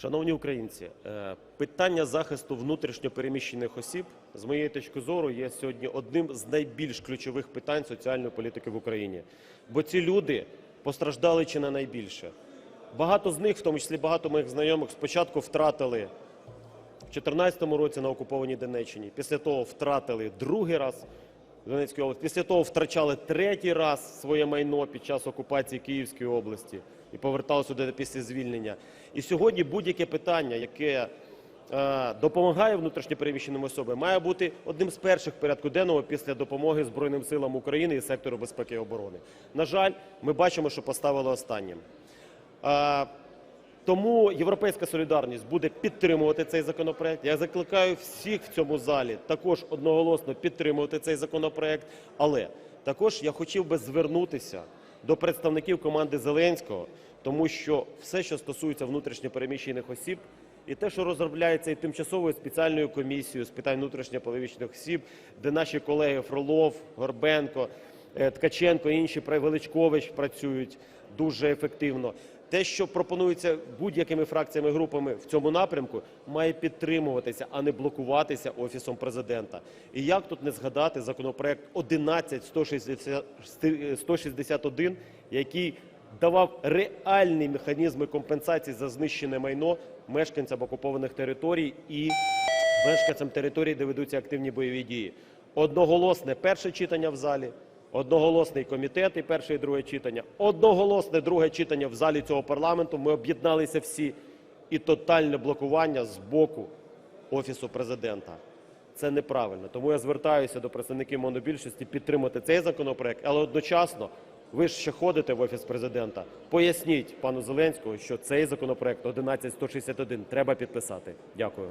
Шановні українці, е, питання захисту внутрішньо переміщених осіб, з моєї точки зору, є сьогодні одним з найбільш ключових питань соціальної політики в Україні. Бо ці люди постраждали чи не найбільше. Багато з них, в тому числі багато моїх знайомих, спочатку втратили в 2014 році на окупованій Донеччині, після того втратили другий раз в Донецькій області, після того втрачали третій раз своє майно під час окупації Київської області і поверталися сюди після звільнення. І сьогодні будь-яке питання, яке е, допомагає внутрішньопереміщеним особам, має бути одним з перших порядку денного після допомоги Збройним силам України і сектору безпеки і оборони. На жаль, ми бачимо, що поставили останнім. Е, тому Європейська солідарність буде підтримувати цей законопроект. Я закликаю всіх в цьому залі також одноголосно підтримувати цей законопроект. Але також я хотів би звернутися до представників команди Зеленського, тому що все, що стосується внутрішньо переміщених осіб, і те, що розробляється і тимчасовою спеціальною комісією з питань внутрішньо переміщених осіб, де наші колеги Фролов, Горбенко, е, Ткаченко, інші Пра- Величкович працюють дуже ефективно. Те, що пропонується будь-якими фракціями групами в цьому напрямку, має підтримуватися, а не блокуватися офісом президента. І як тут не згадати законопроект 11161, який давав реальні механізми компенсації за знищене майно мешканцям окупованих територій і мешканцям територій, де ведуться активні бойові дії. Одноголосне перше читання в залі, одноголосний комітет і перше і друге читання, одноголосне друге читання в залі цього парламенту. Ми об'єдналися всі і тотальне блокування з боку офісу президента. Це неправильно. Тому я звертаюся до представників монобільшості підтримати цей законопроект, але одночасно ви ж ще ходите в офіс президента. Поясніть пану Зеленському, що цей законопроект 11161 треба підписати. Дякую.